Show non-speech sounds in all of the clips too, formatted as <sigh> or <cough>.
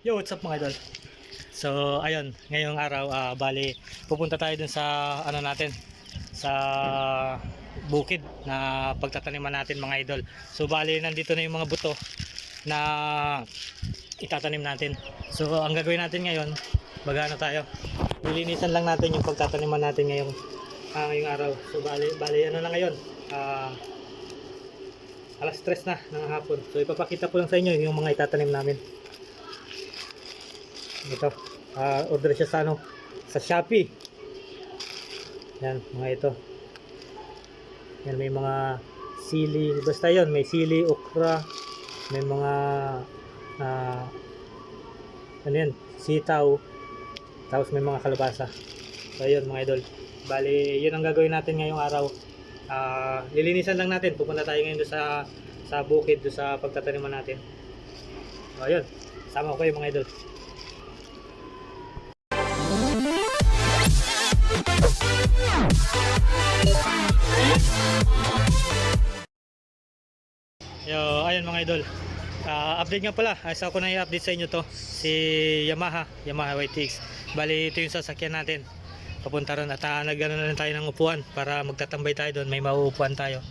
Yo, what's up mga idol? So, ayun, ngayong araw, ah, bali, pupunta tayo dun sa, ano natin, sa bukid na pagtataniman natin mga idol. So, bali, nandito na yung mga buto na itatanim natin. So, ang gagawin natin ngayon, magano tayo, lilinisan lang natin yung pagtataniman natin ngayong, ah, ngayong araw. So, bali, bali, ano na ngayon, ah, alas 3 na ng hapon. So, ipapakita ko lang sa inyo yung mga itatanim namin ito. Ah, order siya sa ano? Sa Shopee. Yan mga ito. Yan may mga sili. Basta yon may sili okra. May mga ah, ano yan sitaw. Tapos may mga kalabasa. So yun mga idol. Bali yun ang gagawin natin ngayong araw. Ah, lilinisan lang natin. Pupunta tayo ngayon sa sa bukid doon sa pagtataniman natin. So yun. Sama ko kayo mga idol Yo, ayun mga idol. Ah, update nga pala. Asa ko na i-update sa inyo to. Si Yamaha, Yamaha YTX. Bali, ito yung sasakyan natin. Papunta ron at uh, nagano na tayo ng upuan para magtatambay tayo doon. May mauupuan tayo.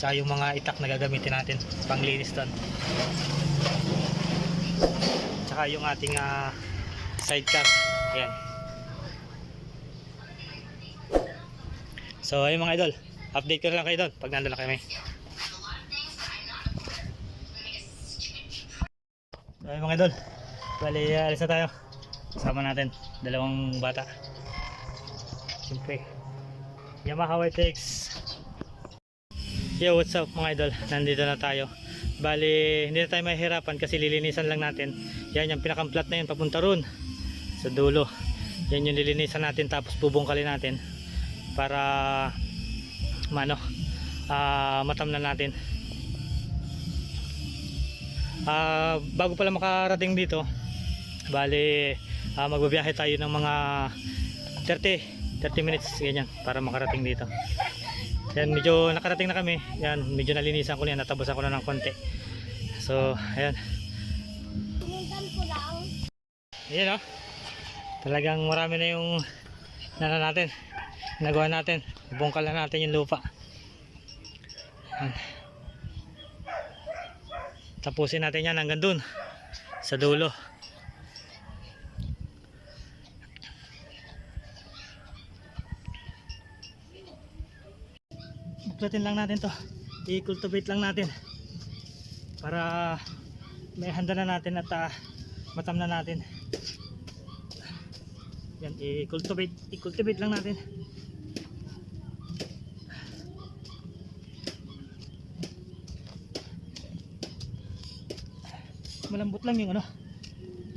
Tsaka yung mga itak na gagamitin natin. Panglinis doon. Tsaka yung ating ah, sidecar. Ayan. So, ayun mga idol. Update ko na lang kayo doon pag nandun na kami. Ayun mga idol. Bali, alis na tayo. Kasama natin. Dalawang bata. Siyempre. Yamaha YTX. Yo, what's up mga idol? Nandito na tayo. Bali, hindi na tayo mahihirapan kasi lilinisan lang natin. Yan yung pinakamplat na yun papunta ron. Sa dulo. Yan yung lilinisan natin tapos bubungkalin natin. Para mano, ah matam na natin. Ah, bago pala makarating dito, bali ah, magbabiyahe tayo ng mga 30 30 minutes ganyan para makarating dito. Yan medyo nakarating na kami. Yan medyo nalinisan ko na yan, natabusan ko na ng konti. So, ayan. Ayan oh. Talagang marami na yung nana natin. Nagawa natin. Bungkal na natin yung lupa. Tapusin natin yan hanggang dun sa dulo. Buklatin lang natin to. I-cultivate lang natin. Para may handa na natin at ah, matam na natin. Yan, i-cultivate, i-cultivate lang natin. Malambot lang yung ano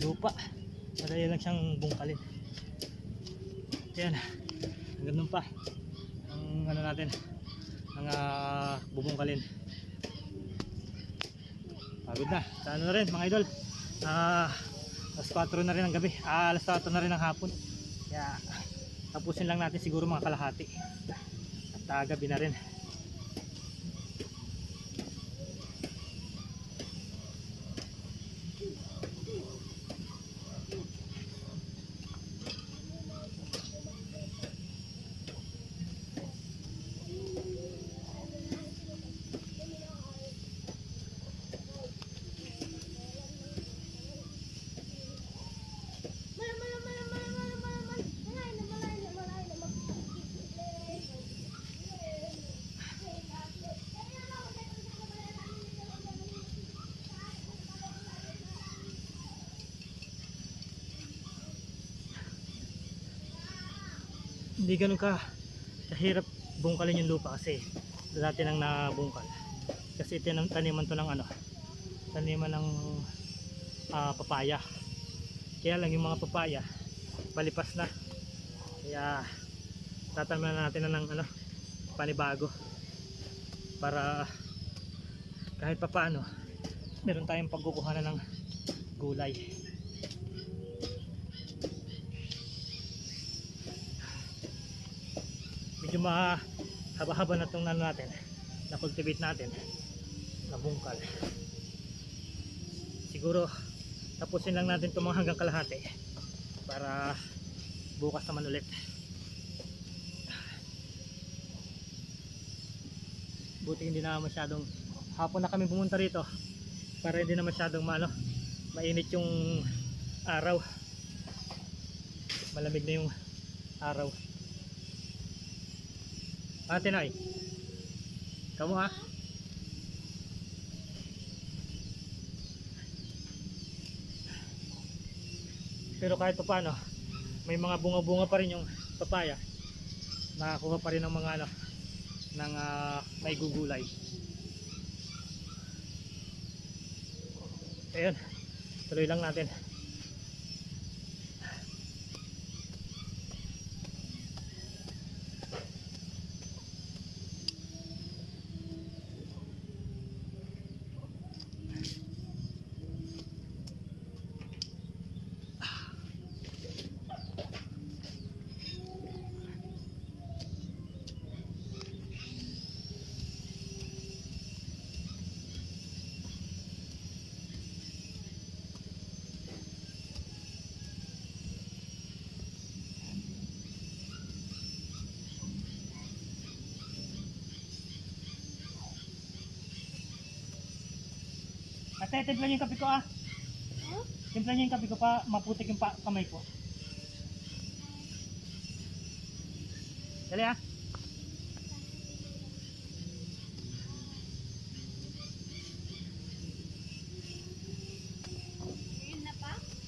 lupa. Madali lang siyang bungkalin. Yan hanggang pa. Ang ano natin ang ah, bubungkalin. Pagod na. Sa ano na rin mga idol? Ah alas 4 na rin ang gabi. Ah, alas 4 na rin ang hapon. Kaya tapusin lang natin siguro mga kalahati. At ah, gabi na rin hindi ganun ka kahirap bungkalin yung lupa kasi dati nang nabungkal. Kasi tinam, taniman to ng ano taniman ng ah, papaya. Kaya lang yung mga papaya palipas na. Kaya tataniman natin na ng ano panibago. Para kahit papaano meron tayong pagkukuhanan ng gulay medyo mahaba-haba na itong ano natin na cultivate natin na bungkal. Siguro tapusin lang natin itong mga hanggang kalahati para bukas naman ulit. Buti hindi na masyadong hapon na kami pumunta rito para hindi na masyadong maano mainit yung araw. Malamig na yung araw ate na kamu ha? Pero kahit pa paano may mga bunga-bunga pa rin yung papaya. Nakakuha pa rin ng mga ano ng ah, may gugulay. Ayun. Tuloy lang natin Ate, timpla niyo yung kape ko ah. Timpla niyo yung kape ko pa, maputik yung pa kamay ko. Dali ah.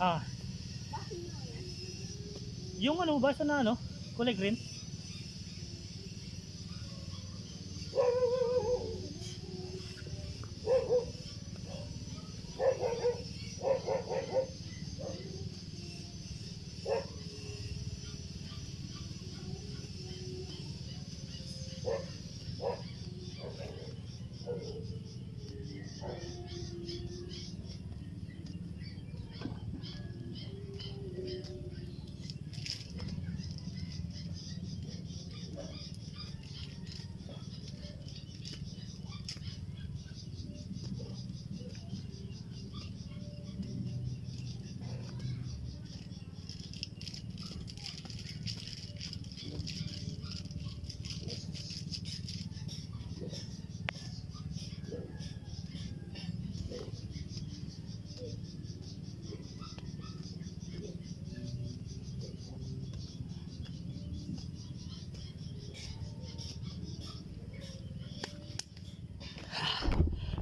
Ah, yung ano, basta na ano, kulay green.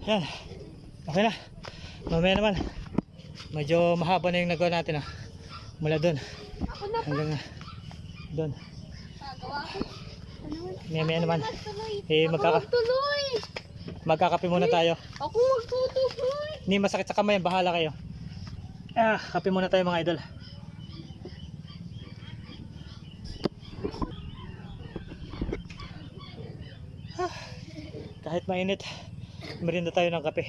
Yan. Okay na. Mamaya naman. Medyo mahaba na yung nagawa natin ah. Mula doon hanggang ah, doon. Ano? Maya maya naman. Eh, magkaka magkakape muna tayo. Ako magtutuloy. Hindi masakit sa kamay, bahala kayo. Ah, kape muna tayo mga idol. Ah, kahit mainit, merinda tayo ng kape.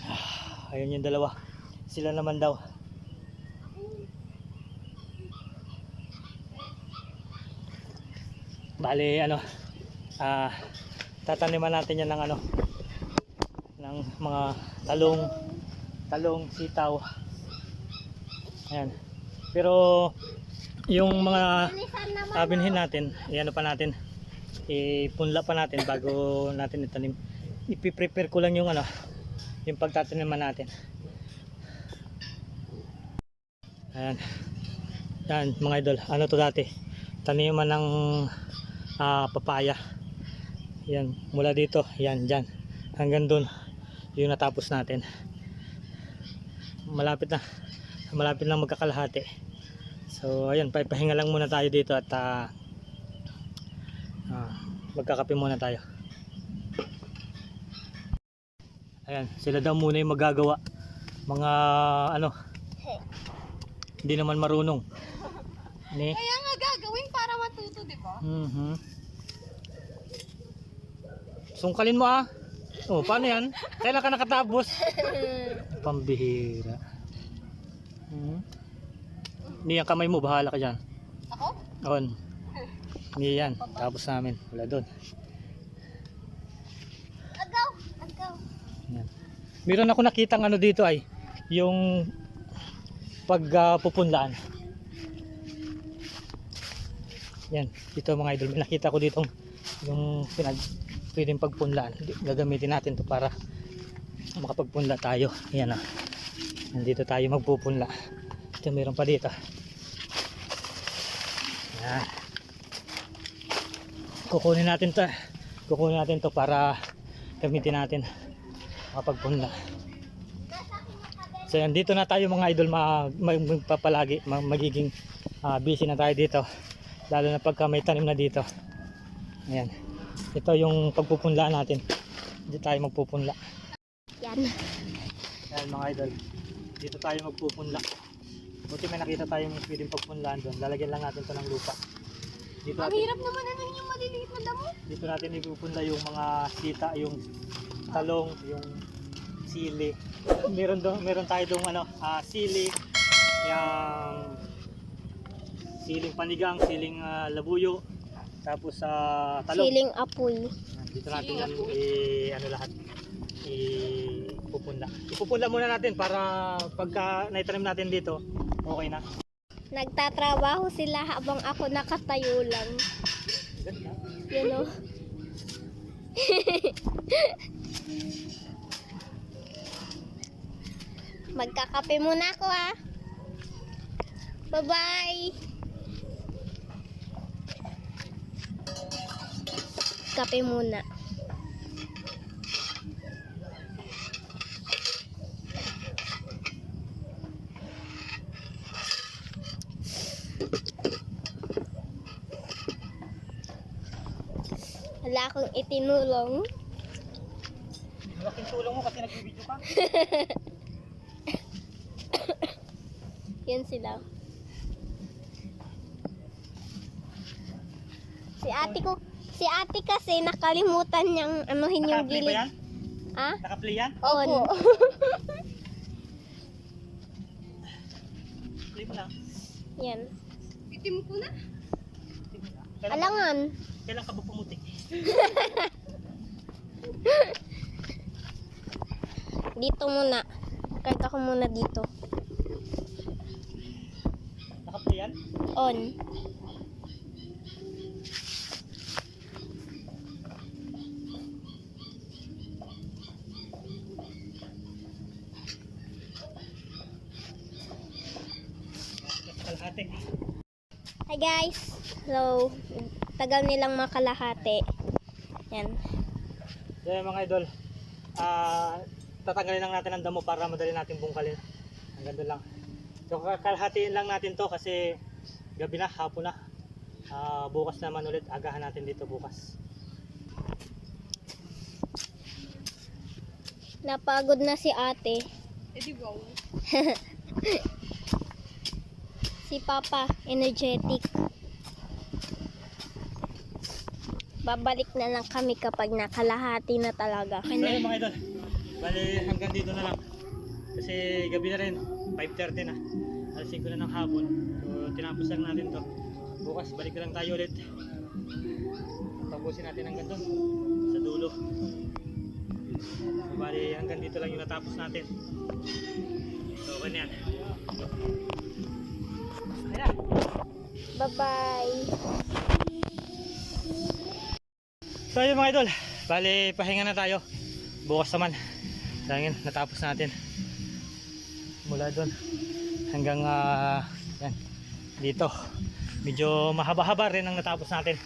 Ah, ayun yung dalawa. Sila naman daw. Bali, ano, ah, tataniman natin yan ng ano, ng mga talong, talong, sitaw. Ayan. Pero, yung mga abinhin natin, i-ano pa natin, ipunla pa natin bago natin itanim. Ipiprepare ko lang yung ano, yung pagtataniman natin. Ayan. Yan, mga idol. Ano to dati? Taniman ng ah, papaya. Yan, mula dito, yan, dyan. Hanggang dun, yung natapos natin. Malapit na. Malapit na magkakalahati. So, ayun, papahinga lang muna tayo dito at ah, ah, magkakape muna tayo. Ayan, sila daw muna yung magagawa. Mga ano, hindi naman marunong. <laughs> Ni? Kaya nga gagawin para matuto, di ba? Mhm. Sungkalin mo ah. Oh, paano yan? <laughs> Kailan ka nakatapos? <laughs> Pambihira. Hmm. Niya, kamay mo, bahala ka dyan. Ako? On. Niya yan. Tapos namin. Wala doon. Agaw! Agaw! Yan. Meron ako nakitang ano dito ay, yung pagpupunlaan. Uh, yan, dito mga idol, may nakita ko dito yung pinag pwedeng pagpunlaan. Gagamitin natin 'to para makapagpunla tayo. Yan ah. Nandito tayo magpupunla. Ito meron pa dito. Yan. Kukunin natin to. Kukunin natin to para gamitin natin makapagpunla. So yan, dito na tayo mga idol ma, mag, magpapalagi, ma- magiging ah, busy na tayo dito. Lalo na pagka may tanim na dito. Ayan. Ito yung pagpupunla natin. Dito tayo magpupunla. Yan. Ayan mga idol. Dito tayo magpupunla. Buti may nakita tayong pwedeng pagpunlaan doon. Lalagyan lang natin to ng lupa. Dito Ang natin, hirap naman ano yung maliliit na damo. dito natin ipupunla yung mga sita, yung talong, yung sili. Meron doon, meron tayo doon ano, ah, sili, yung siling panigang, siling ah, labuyo, tapos sa talong. Siling apoy. Yan, Dito natin yan i ano lahat ipupunla. Ipupunla muna natin para pagka naitanim natin dito, okay na. Nagtatrabaho sila habang ako nakatayo lang. You know? <laughs> Magkakape muna ako ha. Bye-bye. Kape muna. Wala akong itinulong. Malaking tulong mo kasi nagbibideo ka. <coughs> Yan sila. Si ate ko, si ate kasi nakalimutan niyang anuhin yung Naka-play ba yan? Ah? Naka-play yan? On. <laughs> Play mo lang. Yan. Itim ko na. Kailan, Alangan. kailan ka pumutik? <laughs> Dito muna. Karga ko muna dito. Naka-play yan? On. Hi guys. Hello. Tagal nilang makalahati. Yan. So yan mga idol, ah tatanggalin lang natin ang damo para madali natin bungkalin. Hanggang doon lang. So kalhatiin lang natin to kasi gabi na, hapon na. Ah, bukas naman ulit, agahan natin dito bukas. Napagod na si ate. Eh di wow. <laughs> Si Papa, energetic. Babalik na lang kami kapag nakalahati na talaga. So yun mga idol, bali hanggang dito na lang. Kasi gabi na rin, 5.30 na. Alas 5 na ng hapon. So tinapos lang natin to. Bukas balik na lang tayo ulit. Tapusin natin hanggang doon, sa dulo. So, bali hanggang dito lang yung natapos natin. So okay na yan. Bye-bye. So yun mga idol, bali pahinga na tayo. Bukas naman. Dahil natapos natin. Mula doon hanggang ah, yan, dito. Medyo mahaba-haba rin ang natapos natin.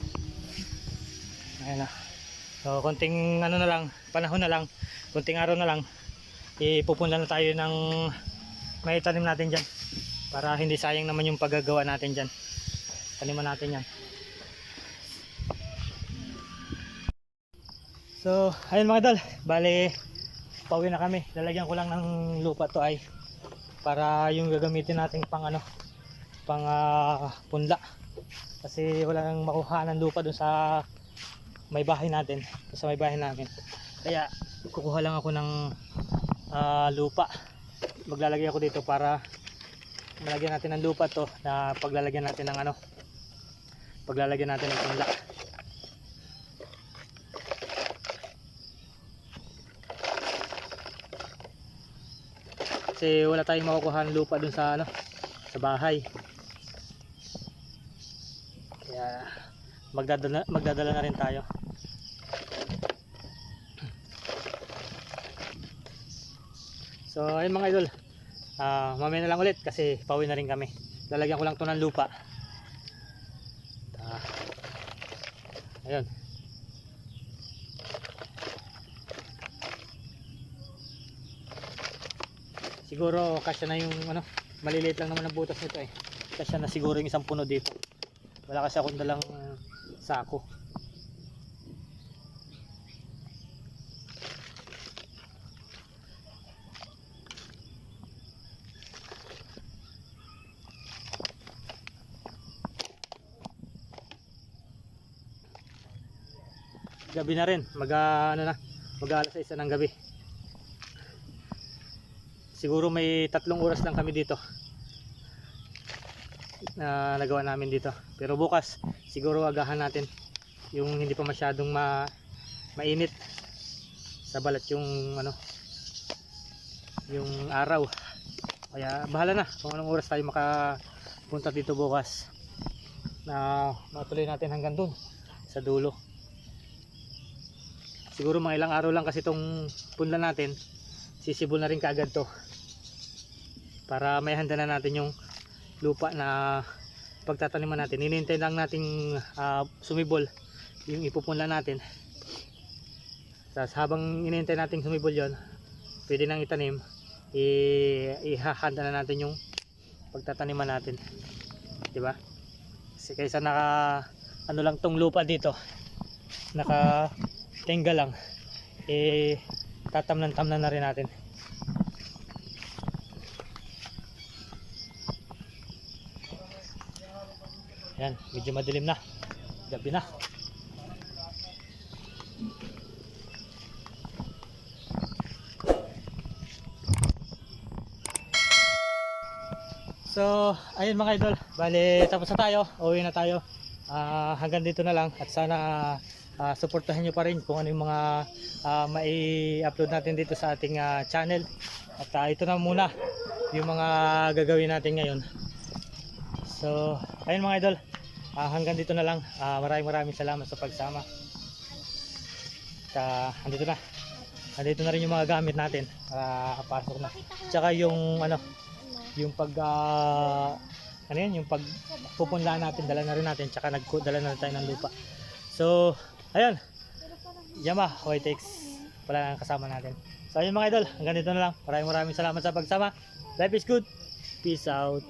Ayan na. So konting ano na lang, panahon na lang, konting araw na lang, ipupunla na tayo ng may tanim natin dyan. Para hindi sayang naman yung paggagawa natin dyan. Taniman natin yan. So, ayun mga idol, bale pauwi na kami. Lalagyan ko lang ng lupa to ay para yung gagamitin nating pang ano, pang ah, punla. Kasi wala nang makuha ng lupa dun sa may bahay natin, sa may bahay namin. Kaya kukuha lang ako ng ah, lupa. Maglalagay ako dito para malagyan natin ng lupa to na paglalagyan natin ng ano, paglalagyan natin ng punla. Kasi wala tayong makukuha ng lupa dun sa ano, sa bahay. Kaya magdadala, magdadala na rin tayo. So ayun mga idol. Ah, mamaya na lang ulit kasi pauwi na rin kami. Lalagyan ko lang to ng lupa. Ah, ayun. Siguro kasya na yung ano, maliliit lang naman ang butas nito eh. Kasya na siguro yung isang puno dito. Wala kasi akong dalang uh, sako. Gabi na rin, mag ah, ano na, mag alas isa ng gabi. Siguro may tatlong oras lang kami dito na nagawa namin dito. Pero bukas, siguro agahan natin yung hindi pa masyadong ma mainit sa balat yung ano yung araw. Kaya bahala na kung anong oras tayo makapunta dito bukas na matuloy natin hanggang dun sa dulo. Siguro mga ilang araw lang kasi itong punla natin sisibol na rin kaagad to para may handa na natin yung lupa na pagtataniman natin. Hinihintay lang nating ah, sumibol. Yung ipupunla natin. Tapos habang hinihintay nating sumibol yon pwede nang itanim. Ihahanda na natin yung pagtataniman natin. Di ba kasi kaysa naka ano lang tong lupa dito naka tenga lang eh tatamnan-tamnan na rin natin yan medyo madilim na gabi na So, ayun mga idol, bali tapos na tayo, uwi na tayo. Ah, hanggang dito na lang at sana ah, suportahan nyo pa rin kung ano yung mga ah, mai-upload natin dito sa ating ah, channel. At ah, ito na muna yung mga gagawin natin ngayon. So, ayun mga idol, ah, hanggang dito na lang. Ah, maraming maraming salamat sa pagsama. At ah, andito na. Andito na rin yung mga gamit natin para pasok na. Tsaka yung ano, yung pag ah, ano yun, yung pag pupunlaan natin, dala na rin natin, tsaka nagdala na tayo ng lupa. So, ayun. Yama, Hoytex. Wala nang kasama natin. So, ayun mga idol, hanggang dito na lang. Maraming maraming salamat sa pagsama. Life is good. Peace out.